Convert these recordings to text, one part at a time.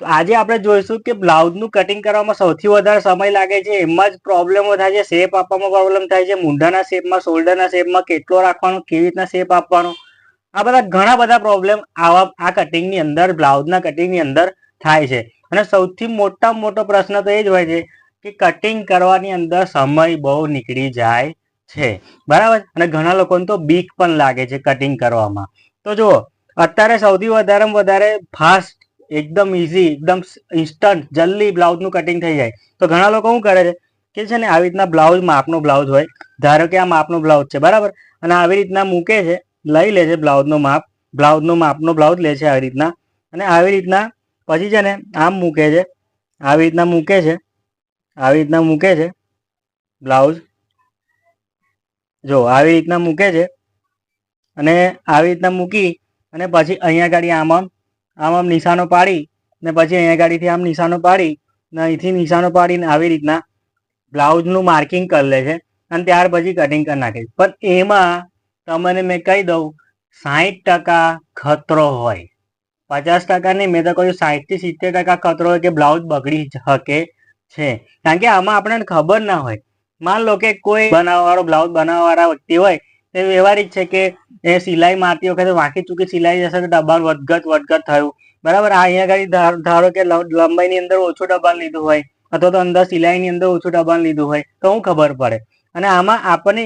તો આજે આપણે જોઈશું કે બ્લાઉઝનું કટિંગ કરવામાં સૌથી વધારે સમય લાગે છે, એમાં જ પ્રોબ્લેમો થાય છે શેપ આપવામાં પ્રોબ્લેમ થાય છે, મૂંઢાના શેપમાં શોલ્ડરના શેપમાં કેટલો રાખવાનો, કેવી રીતના શેપ આપવાનો. આ બધા ઘણા બધા પ્રોબ્લેમ આવા, આ કટિંગની અંદર, બ્લાઉઝના કટિંગની અંદર થાય છે. અને સૌથી મોટામાં મોટો પ્રશ્ન તો એ જ હોય છે કે કટિંગ કરવાની અંદર સમય બહુ નીકળી જાય છે. બરાબર? અને ઘણા લોકોને તો બીક પણ લાગે છે કટિંગ કરવામાં. તો જુઓ, અત્યારે સૌથી વધારેમાં વધારે ફાસ્ટ એકદમ ઇઝી એકદમ ઇન્સ્ટન્ટ જલ્દી બ્લાઉઝનું કટિંગ થઈ જાય. તો ઘણા લોકો શું કરે છે કે છે ને, આવી રીતના બ્લાઉઝ માપનો બ્લાઉઝ હોય. ધારો કે આ માપનો બ્લાઉઝ છે, બરાબર? અને આવી રીતના મૂકે છે, લઈ લે છે બ્લાઉઝનો માપ બ્લાઉઝનો માપનો બ્લાઉઝ લે છે આવી રીતના. અને આવી રીતના પછી છે ને, આમ મૂકે છે, આવી રીતના મૂકે છે, આવી રીતના મૂકે છે બ્લાઉઝ જો, આવી રીતના મૂકે છે અને આવી રીતના મૂકી અને પછી અહીંયા ગાડી આમ આમ આમ નિશાનો પાડી ને પછી અહીંયા ગાડીથી આમ નિશાનો પાડી ને અહીંથી નિશાનો પાડીને આવી રીતના બ્લાઉઝનું માર્કિંગ કરી લે છે અને ત્યાર પછી કટિંગ કરી નાખે છે. પણ એમાં તમને મેં કહી દઉં સાહીઠ ટકા ખતરો હોય. પચાસ ટકા નહીં, મેં તો કહ્યું સાહીઠથી સિત્તેર ટકા ખતરો હોય કે બ્લાઉઝ બગડી શકે છે. કારણ કે આમાં આપણને ખબર ના હોય. માન લો કે કોઈ બનાવવાળો બ્લાઉઝ બનાવવાવાળા વ્યક્તિ હોય, તે વ્યવહારિક છે કે એ સિલાઈ મારતી વખતે વાંકી ચૂકી સિલાઈ જશે તો દબાણ વધઘટ વધઘટ થયું. બરાબર, આ અહીંયા આગળ ધારો કે લંબાઈની અંદર ઓછું દબાણ લીધું હોય, અથવા તો અંદર સિલાઈની અંદર ઓછું દબાણ લીધું હોય, તો શું ખબર પડે? અને આમાં આપણને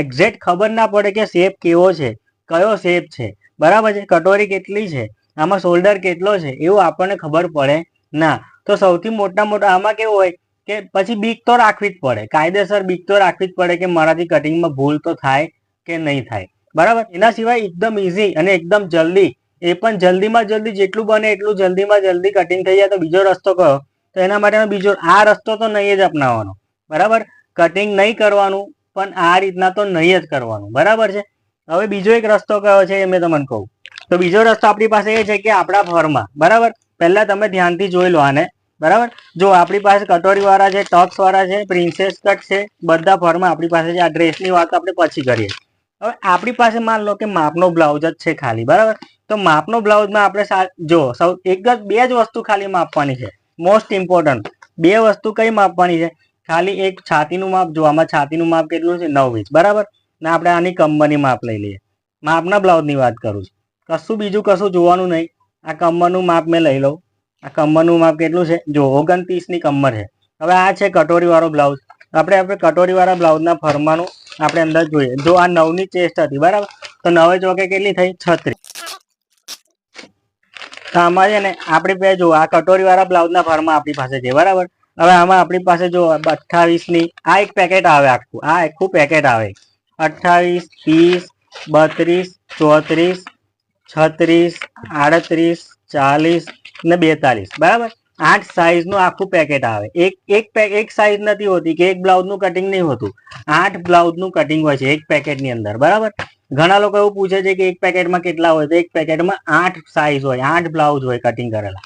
એક્ઝેક્ટ ખબર ના પડે કે શેપ કેવો છે, કયો શેપ છે. બરાબર છે? કટોરી કેટલી છે? આમાં શોલ્ડર કેટલો છે? એવું આપણને ખબર પડે ના. તો સૌથી મોટા મોટા આમાં કેવું હોય કે પછી બીક તો રાખવી જ પડે. કાયદેસર બીક તો રાખવી જ પડે કે મારાથી કટિંગમાં ભૂલ તો થાય કે નહીં થાય. બરાબર? એના સિવાય એકદમ ઇઝી અને એકદમ જલ્દી. એ પણ જલ્દીમાં જલ્દી જેટલું બને એટલું જલ્દીમાં જલ્દી કટિંગ થઈ જાય તો બીજો રસ્તો કયો? તો એના માટેનો બીજો, આ રસ્તો તો નહીં જ અપનાવવાનો. બરાબર? કટિંગ નહીં કરવાનું, પણ આ રીતના તો નહીં જ કરવાનું. બરાબર છે? હવે બીજો એક રસ્તો કયો છે એ મેં તમને કહું. તો બીજો રસ્તો આપણી પાસે એ છે કે આપણા ફરમાં. બરાબર? પહેલા તમે ધ્યાનથી જોઈ લો આને. બરાબર? જો આપણી પાસે કટોરી વાળા છે ટક્સ વાળા છે પ્રિન્સેસ કટ છે, બધા ફરમાં આપણી પાસે છે. આ ડ્રેસની વાત આપણે પછી કરીએ. હવે આપણી પાસે માન લો કે માપનો બ્લાઉઝ જ છે ખાલી, બરાબર? તો માપનો બ્લાઉઝમાં આપણે જો સૌ, એક જ, બે જ વસ્તુ ખાલી માપવાની છે. મોસ્ટ ઇમ્પોર્ટન્ટ બે વસ્તુ કઈ માપવાની છે? ખાલી એક છાતીનું માપ જો આમાં છાતીનું માપ કેટલું છે? નવ ઇંચ, બરાબર? ને આપણે આની કમરની માપ લઈ લઈએ. માપના બ્લાઉઝની વાત કરું છું. કશું બીજું કશું જોવાનું નહીં. આ કમરનું માપ મેં લઈ લઉં. આ કમરનું માપ કેટલું છે? જો ઓગણત્રીસની કમર છે. હવે આ છે કટોરીવાળો બ્લાઉઝ. આપણે આપણે કટોરી વાળા બ્લાઉઝના ફરમાનું આપણે અંદર જોઈએ. જો આ નવની ચેસ્ટ હતી, બરાબર? તો નવે ચોકે કેટલી થઈ? છત્રીસ. તો આમાં છે ને, આપણી પાસે જો, આ કટોરી વાળા બ્લાઉઝના ફરમાં આપણી પાસે છે, બરાબર? હવે આમાં આપણી પાસે જો, અઠ્ઠાવીસની, આ એક પેકેટ આવે આખું, આ આખું પેકેટ આવે. અઠ્ઠાવીસ, ત્રીસ, બત્રીસ, ચોત્રીસ, છત્રીસ, આડત્રીસ, ચાલીસ ને બેતાલીસ, બરાબર? આઠ સાઈઝનું આખું પેકેટ આવે. એક એક એક સાઈઝ નથી હોતી કે એક બ્લાઉઝનું કટિંગ નહીં હોતું. આઠ બ્લાઉઝનું કટિંગ હોય છે એક પેકેટની અંદર. બરાબર? ઘણા લોકો એવું પૂછે છે કે એક પેકેટમાં કેટલા હોય? તો એક પેકેટમાં આઠ સાઈઝ હોય, આઠ બ્લાઉઝ હોય કટિંગ કરેલા.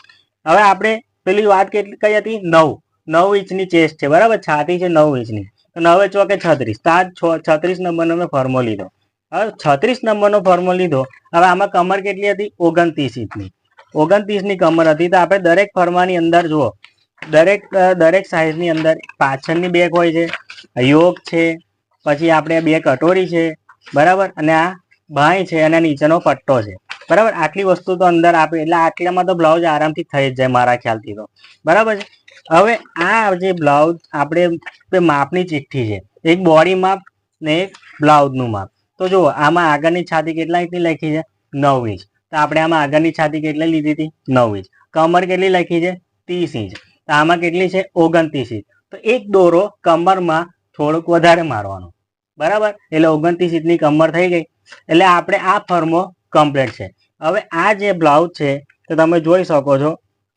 હવે આપણે પેલી વાત કેટલી કઈ હતી? નવ. નવ ઇંચની ચેસ્ટ છે. બરાબર? છાતી છે નવ ઇંચની. તો નવે ચોકે છત્રીસ? તો આ છ- છત્રીસ નંબરનો મેં ફોર્મો લીધો. હવે છત્રીસ નંબરનો ફોર્મો લીધો. હવે આમાં કમર કેટલી હતી? ઓગણત્રીસ ઇંચની. ઓગણત્રીસની કમર હતી. તો આપણે દરેક ફરમાની અંદર જુઓ. દરેક દરેક સાઇઝની અંદર પાછળની બેગ હોય છે, યોગ છે, પછી આપણે બે કટોરી છે, બરાબર? અને આ બાંય છે અને નીચેનો પટ્ટો છે. બરાબર? આટલી વસ્તુ તો અંદર આપે, એટલે આટલામાં તો બ્લાઉઝ આરામથી થઈ જ જાય મારા ખ્યાલથી તો. બરાબર છે? હવે આ જે બ્લાઉઝ આપણે માપની ચિઠ્ઠી છે, એક બોડી માપ ને એક બ્લાઉઝનું માપ. તો જુઓ, આમાં આગળની છાતી કેટલા ઇંચની લખી છે? નવ ઇંચ. તો આપણે આમાં આગળની છાતી કેટલી લીધી હતી? નવ ઇંચ. કમર કેટલી લખી છે? ત્રીસ ઇંચ. તો આમાં કેટલી છે? ઓગણત્રીસ ઇંચ. તો એક દોરો કમરમાં થોડુંક વધારે મારવાનો. બરાબર? એટલે ઓગણત્રીસ ઇંચની કમર થઈ ગઈ. એટલે આપણે આ ફર્મો કમ્પ્લીટ છે. હવે આ જે બ્લાઉઝ છે, તો તમે જોઈ શકો છો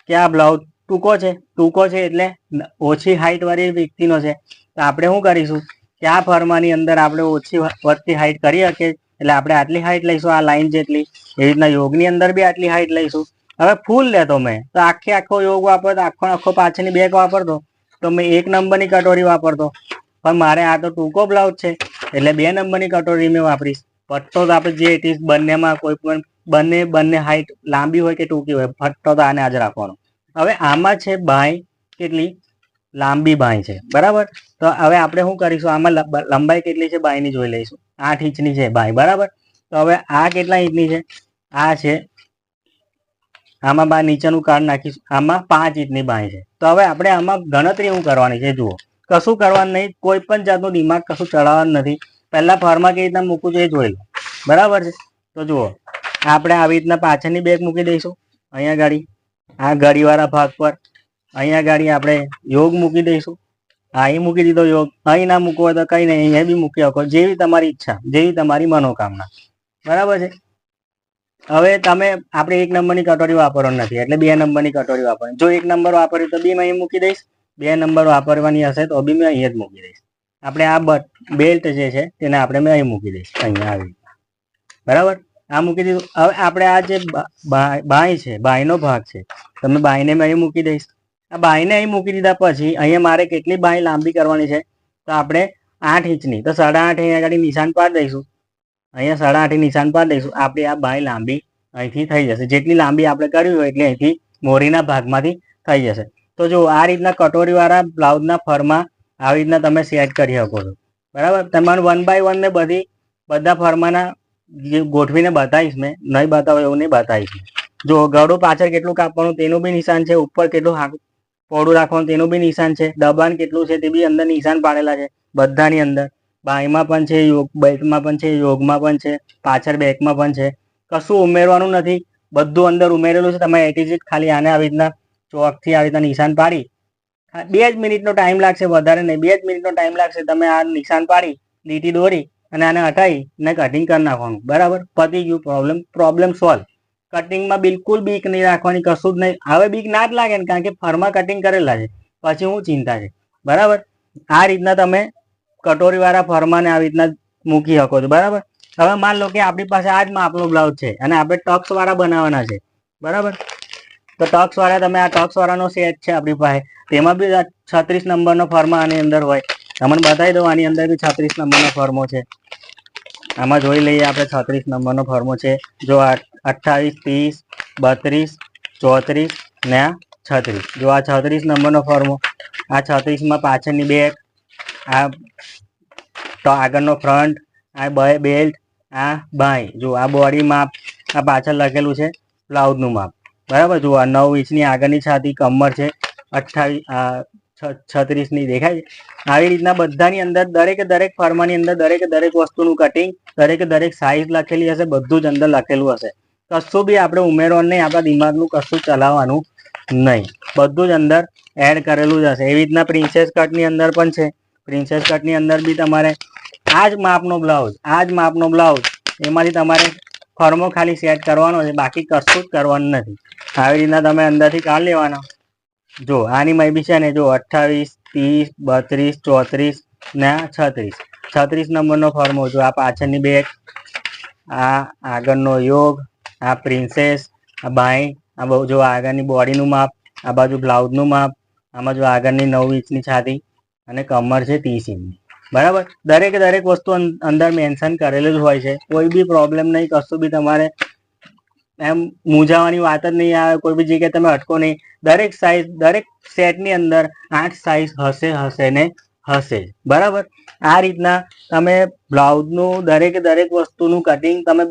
કે આ બ્લાઉઝ ટૂંકો છે. ટૂંકો છે એટલે ઓછી હાઈટ વાળી વ્યક્તિનો છે. તો આપણે શું કરીશું? કે આ ફર્માની અંદર આપણે ઓછી વધતી હાઈટ કરી શકીએ. એટલે આપણે આટલી હાઈટ લઈશું, આ લાઈન જેટલી. એવી રીતના યોગની અંદર બી આટલી હાઈટ લઈશું. હવે ફૂલ લેતો મેં. તો આખે આખો યોગ વાપરતો, આખો આખો પાછળની બેગ વાપરતો. તો મેં એક નંબરની કટોરી વાપરતો. પણ મારે આ તો ટૂંકો બ્લાઉઝ છે, એટલે બે નંબરની કટોરી મેં વાપરીશ. પટ્ટો તો આપણે જે ઇટ બંનેમાં કોઈ પણ બંને બંને હાઈટ લાંબી હોય કે ટૂંકી હોય, પટ્ટો તો આને આજ રાખવાનો. હવે આમાં છે બાય કેટલી? લાંબી બાય છે. બરાબર? તો હવે આપણે શું કરીશું? આમાં લંબાઈ કેટલી છે? બાયની જોઈ લઈશું. આઠ ઇંચની છે બાય, બરાબર? તો હવે આ કેટલા ઇંચની છે? આ છે, આમાં બા નીચેનું કાર્ડ નાખીશું, આમાં પાંચ ઇંચની બાય છે. તો હવે આપણે આમાં ગણતરી એવું કરવાની છે, જુઓ. કશું કરવાનું નહીં, કોઈ પણ જાતનું દિમાગ કશું ચડાવવાનું નથી. પહેલા ફાર્મમાં કેવી રીતના મૂકવું છે એ જોઈ લો. બરાબર છે? તો જુઓ, આપણે આવી રીતના પાછળની બેગ મૂકી દઈશું. અહીંયા ગાડી, આ ગાડીવાળા ભાગ પર. અહીંયા ગાડી આપણે યોગ મૂકી દઈશું. અહીં મૂકી દીધો યોગ. અહીં ના મૂકવો તો કઈ નહીં, અહીંયા બી મૂકી શકો જેવી તમારી ઈચ્છા, જેવી તમારી મનોકામના. બરાબર છે? હવે તમે, આપણે એક નંબરની કટોરી વાપરવાની નથી, એટલે બે નંબરની કટોરી વાપરવાની. જો એક નંબર વાપર્યો તો બી અહીં મૂકી દઈશ, બે નંબર વાપરવાની હશે તો બી મેં અહીંયા જ મૂકી દઈશ. આપણે આ બટ, બેલ્ટ જે છે, તેને આપણે મેં અહીં મૂકી દઈશ, અહીંયા આવી બરાબર? આ મૂકી દીધું. હવે આપણે આ જે બાય છે, બાયનો ભાગ છે, તમે બાયને મેં અહીં મૂકી દઈશ. આ બાયને અહીં મૂકી દીધા પછી અહીંયા મારે કેટલી બાય લાંબી કરવાની છે? તો આપણે આઠ ઇંચની. તો સાડા આઠ અહીંયા આગળ નિશાન પાડી દઈશું. અહીંયા સાડા આઠ નિશાન પાડી દઈશું. આપણી આ બાય લાંબી અહીંથી થઈ જશે. જેટલી લાંબી આપણે કરવી હોય એટલી અહીંથી મોરીના ભાગમાંથી થઈ જશે. તો જો આ રીતના કટોરીવાળા બ્લાઉઝના ફરમાં આવી રીતના તમે સેટ કરી શકો છો. બરાબર? તમારું વન બાય વન ને બધી, બધા ફરમાના જે ગોઠવીને બતાવીશ મેં. નહીં બતાવો એવું નહીં બતાવીશ. જો ગળું પાછળ કેટલું કાપવાનું તેનું બી નિશાન છે. ઉપર કેટલું પહોળું રાખવાનું, તેનું બી નિશાન છે. દબાણ કેટલું છે તે બી અંદર નિશાન પાડેલા છે, બધાની અંદર. બાયમાં પણ છે, યોગ, બેકમાં પણ છે, યોગમાં પણ છે, પાછળ બેકમાં પણ છે. કશું ઉમેરવાનું નથી. બધું અંદર ઉમેરેલું છે. તમે એટીજીટ ખાલી આને આવી રીતના ચોકથી આવી રીતના નિશાન પાડી. બે જ મિનિટનો ટાઈમ લાગશે વધારે નહીં. બે જ મિનિટનો ટાઈમ લાગશે. તમે આ નિશાન પાડી, લીટી દોરી અને આને હટાવી ને કટિંગ કરી નાખવાનું. બરાબર? પતી ગયું પ્રોબ્લેમ પ્રોબ્લેમ સોલ્વ કટિંગમાં બિલકુલ બીક નહીં રાખવાની, કશું જ નહીં. હવે બીક ના જ લાગે ને, કારણ કે ફરમાં કટિંગ કરેલા છે. પછી હું ચિંતા છે. બરાબર? આ રીતના તમે કટોરીવાળા ફરમાને આવી રીતના મૂકી શકો છો. બરાબર? હવે માન લો કે આપણી પાસે આ જ માપનો બ્લાઉઝ છે અને આપણે ટક્સ વાળા બનાવવાના છે. બરાબર? તો ટક્સ વાળા તમે આ ટક્સ વાળાનો સેટ છે આપણી પાસે. તેમાં બી છત્રીસ નંબરનો ફર્મા આની અંદર હોય. તમને બતાવી દઉં, આની અંદર બી છત્રીસ નંબરનો ફર્મો છે. આમાં જોઈ લઈએ આપણે છત્રીસ નંબરનો ફોર્મો છે. જો અઠ્ઠાવીસ, ત્રીસ, બત્રીસ, ચોત્રીસ ને છત્રીસ. જો આ છત્રીસ નંબરનો ફોર્મો આ છત્રીસમાં પાછળની બેક આ તો આગળનો ફ્રન્ટ, આ બે બેલ્ટ, આ બાય. જો આ બોડી માપ, આ પાછળ લખેલું છે બ્લાઉઝનું માપ. બરાબર? જુઓ નવ ઇંચની આગળની છાતી કમર છે અઠ્ઠાવીસ છત્રીસની દેખાય છે. આવી રીતના બધાની અંદર દરેકે દરેક ફર્માની અંદર દરેકે દરેક વસ્તુનું કટિંગ દરેકે દરેક સાઈઝ લખેલી હશે, બધું જ અંદર લખેલું હશે. કશું બી આપણે ઉમેરવાનું નહીં, આપણા દિમાગનું કશું ચલાવવાનું નહીં. બધું જ અંદર એડ કરેલું જ હશે. એવી રીતના પ્રિન્સેસ કટની અંદર પણ છે. પ્રિન્સેસ કટની અંદર બી તમારે આ જ માપનો બ્લાઉઝ આ જ માપનો બ્લાઉઝ એમાંથી તમારે ફર્મો ખાલી સેટ કરવાનો છે. બાકી કશું જ કરવાનું નથી. આવી રીતના તમે અંદરથી કાઢ લેવાના. જો, આની બી છે ને, જો, અઠ્ઠાવીસ, ત્રીસ, બત્રીસ, ચોત્રીસ ને છત્રીસ. છત્રીસ નંબરનો ફોર્મો જો આ પાછળની બેગ આ આગળનો યોગ, આ પ્રિન્સેસ આ બાઈ, આ બહુ, જો આગળની બોડીનું માપ, આ બાજુ બ્લાઉઝનું માપ, આમાં જો આગળની નવ ઇંચની છાતી અને કમર છે ત્રીસ ઇંચની. બરાબર? દરેકે દરેક વસ્તુ અંદર મેન્શન કરેલું જ હોય છે. કોઈ બી પ્રોબ્લેમ નહીં, કશું બી તમારે એમ મૂંઝાવાની વાત જ નહીં આવે, કોઈ બી જગ્યાએ તમે અટકો નહીં. દરેક સાઇઝ દરેક સેટની અંદર આઠ સાઇઝ હશે હશે ને હશે બરાબર? આ રીતના તમે બ્લાઉઝનું દરેકે દરેક વસ્તુનું કટિંગ તમે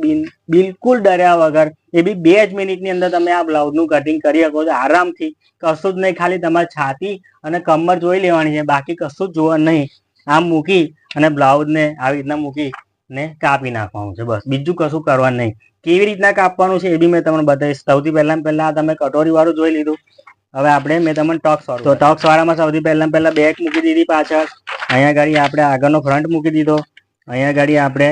બિલકુલ ડર્યા વગર, એ બી બે જ મિનિટની અંદર તમે આ બ્લાઉઝનું કટિંગ કરી શકો છો. આરામથી. કશું જ નહીં, ખાલી તમારે છાતી અને કમર જોઈ લેવાની છે. બાકી કશું જ જોવા નહીં. આમ મૂકી અને બ્લાઉઝને આવી રીતના મૂકી ને કાપી નાખવાનું છે. બસ. બીજું કશું કરવાનું નહીં. કેવી રીતના કાપવાનું છે એ બી મેં તમને બતાવીશ. સૌથી પહેલા પહેલા તમે કટોરી વાળું જોઈ લીધું. હવે આપણે મેં તમને ટોક્સ વાળું તો ટોક્સ વાળામાં સૌથી પહેલા પહેલા બેક મૂકી દીધી પાછળ. અહીંયા ગાડી આપણે આગળનો ફ્રન્ટ મૂકી દીધો. અહીંયા ગાડી આપણે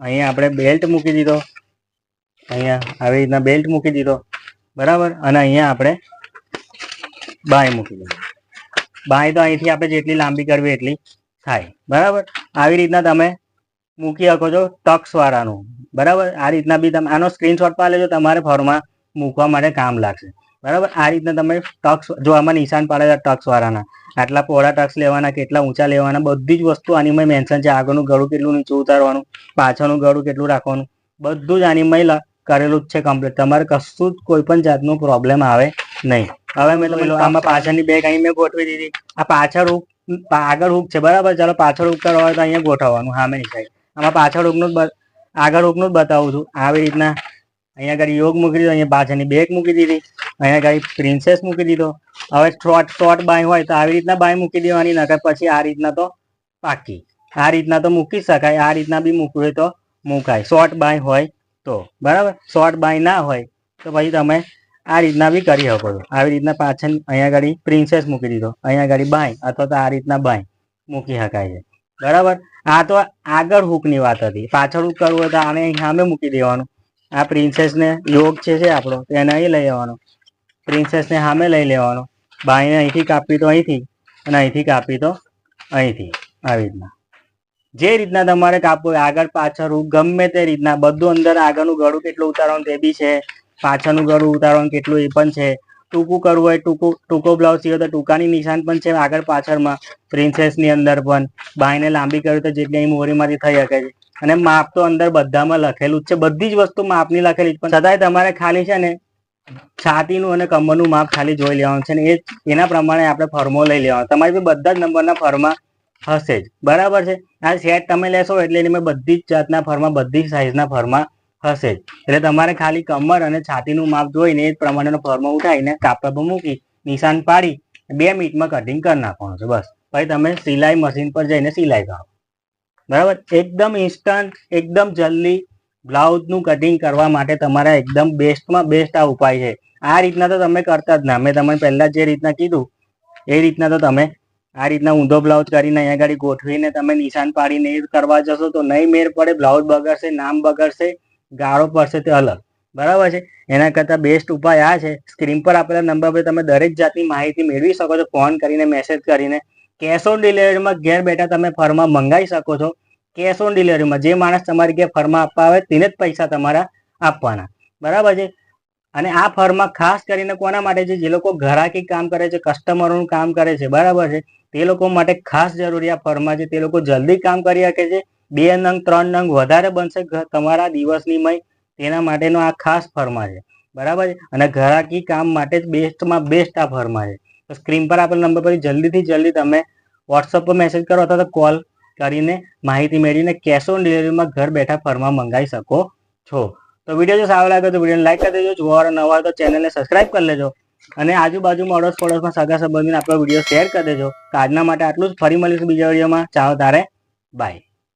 અહીંયા આપણે બેલ્ટ મૂકી દીધો. અહીંયા આવી રીતના બેલ્ટ મૂકી દીધો. બરાબર? અને અહીંયા આપણે બાય મૂકી દીધો. બાય તો અહીંથી આપણે જેટલી લાંબી કરવી એટલી થાય. બરાબર? આવી રીતના તમે મૂકી શકો છો ટક્સ વાળાનું. બરાબર? આ રીતના બી તમે આનો સ્ક્રીનશોટ પાડી લેજો, તમારે ફોર્મમાં મૂકવા માટે કામ લાગશે. બરાબર? આ રીતના તમે ટક્સ, જો આમાં નિશાન પાડેલા ટક્સ વાળાના આટલા પહોળા ટક્સ લેવાના, કેટલા ઊંચા લેવાના, બધી જ વસ્તુ આનીમાં મેન્શન છે. આગળનું ગળું કેટલું નીચું ઉતારવાનું, પાછળનું ગળું કેટલું રાખવાનું, બધું જ આનીમાં લ- કરેલું જ છે કમ્પ્લીટ તમારે કશું જ કોઈ પણ જાતનું પ્રોબ્લેમ આવે નહીં. હવે મેં તમે આમાં પાછળની બેગ અહીં મેં ગોઠવી દીધી. આ પાછળ હુક આગળ હુક છે. બરાબર? ચાલો, પાછળ હુક હોય તો અહીંયા ગોઠવવાનું. સામેની સાઈડ આમાં પાછળ હુકનું બ- આગળ ઓકનું જ બતાવું છું. આવી રીતના અહીંયા આગળ યોગ મૂકી દીધો, અહીંયા પાછળની બેગ મૂકી દીધી, અહીંયા આગળ પ્રિન્સેસ મૂકી દીધો. હવે શોર્ટ શોર્ટ બાય હોય તો આવી રીતના બાય મૂકી દેવાની, નકર પછી આ રીતના તો પાકી. આ રીતના તો મૂકી શકાય, આ રીતના બી મૂકવું હોય તો મુકાય. શોર્ટ બાય હોય તો, બરાબર? શોર્ટ બાય ના હોય તો પછી તમે આ રીતના બી કરી શકો છો. આવી રીતના પાછળ અહીંયા આગળ પ્રિન્સેસ મૂકી દીધો. અહીંયા આગળ બાય અથવા તો આ રીતના બાય મૂકી શકાય છે. બરાબર? આ તો આગળ હુકની વાત હતી. પાછળ હુક કરવું હોય તો આને સામે મૂકી દેવાનું. આ પ્રિન્સેસને યોગ છે છે આપણો એને અહીં લઈ લેવાનો પ્રિન્સેસને સામે લઈ લેવાનો. બાયને અહીંથી કાપી તો અહીંથી અને અહીંથી કાપી તો અહીંથી. આવી રીતના. જે રીતના તમારે કાપવું આગળ પાછળ હુક ગમે તે રીતના, બધું અંદર આગળનું ગળું કેટલું ઉતારવાનું તે બી છે. પાછળનું ગળું ઉતારવાનું કેટલું એ પણ છે. ટૂંકું કરવું હોય, ટૂંકું, ટૂંકો બ્લાઉઝ સીવો તો ટૂંકાની નિશાન પણ છે આગળ પાછળમાં પ્રિન્સેસની અંદર પણ. બાયને લાંબી કરવી તો જેટલી અહીં મોરીમાંથી થઈ શકે છે. અને માપ તો અંદર બધામાં લખેલું જ છે. બધી જ વસ્તુ માપની લખેલી પણ છતાંય તમારે ખાલી છે ને છાતીનું અને કમરનું માપ ખાલી જોઈ લેવાનું છે ને એ એના પ્રમાણે આપણે ફર્મો લઈ લેવાનો. તમારી બધા જ નંબરના ફર્મા હશે જ. બરાબર છે? આ સેટ તમે લેશો એટલે એની મેં બધી જ જાતના ફર્મા, બધી જ સાઇઝના ફર્મા હશે. જ એટલે તમારે ખાલી કમર અને છાતીનું માપ જોઈને એ પ્રમાણેનો ફોર્મ ઉઠાવીને કાપડ પર મૂકી, નિશાન પાડી, બે મિનિટમાં કટિંગ કરી નાખવાનું છે, બસ. પછી તમે સિલાઈ મશીન પર જઈને સિલાઈ કરો. બરાબર? એકદમ ઇન્સ્ટન્ટ એકદમ જલ્દી બ્લાઉઝનું કટિંગ કરવા માટે તમારા એકદમ બેસ્ટમાં બેસ્ટ આ ઉપાય છે. આ રીતના તો તમે કરતા જ ના. મેં તમને પહેલાં જે રીતના કીધું, એ રીતના તો તમે આ રીતના ઊંધો બ્લાઉઝ કરીને અહીંયા આગળ ગોઠવીને તમે નિશાન પાડીને કરવા જશો તો નહીં મેળ પડે. બ્લાઉઝ બગડશે, નામ બગડશે ગાળો પડશે તે અલગ. બરાબર છે? એના કરતાં બેસ્ટ ઉપાય આ છે. સ્ક્રીન પર આપેલા નંબર પર તમે દરેક જાતની માહિતી મેળવી શકો છો ફોન કરીને મેસેજ કરીને. કેશ ઓન ડિલિવરીમાં ઘેર બેઠા તમે ફર્મા મંગાવી શકો છો. કેશ ઓન ડિલિવરીમાં જે માણસ તમારી ઘેર ફર્મા આપવા આવે તેને જ પૈસા તમારા આપવાના. બરાબર છે? અને આ ફર્મા ખાસ કરીને કોના માટે છે? જે લોકો ઘરાકી કામ કરે છે કસ્ટમરોનું કામ કરે છે, બરાબર છે? તે લોકો માટે ખાસ જરૂરી આ ફર્મા છે. તે લોકો જલ્દી કામ કરી શકે છે. બે નંગ, ત્રણ નંગ વધારે બનશે તમારા દિવસની મય, તેના માટેનો આ ખાસ ફર્મા છે. બરાબર છે? અને ઘરાકી કામ માટે જ બેસ્ટમાં બેસ્ટ આ ફર્મા છે. તો સ્ક્રીન પર આપેલ નંબર પર જલ્દીથી જલ્દી તમે વોટ્સઅપ પર મેસેજ કરો અથવા તો કોલ કરીને માહિતી મેળવીને કેશ ઓન ડિલિવરીમાં ઘર બેઠા ફર્મા મંગાવી શકો છો. તો વીડિયો જો સારો લાગે તો વિડીયોને લાઈક કરી દેજો. જોવા નવા તો ચેનલને સબસ્ક્રાઈબ કરી લેજો. અને આજુબાજુમાં અડોશ પડોશમાં સગા સંબંધીને આપણો વીડિયો શેર કરી દેજો. આજના માટે આટલું જ. ફરી મળીશું બીજા વિડીયોમાં ચાલો તારે. બાય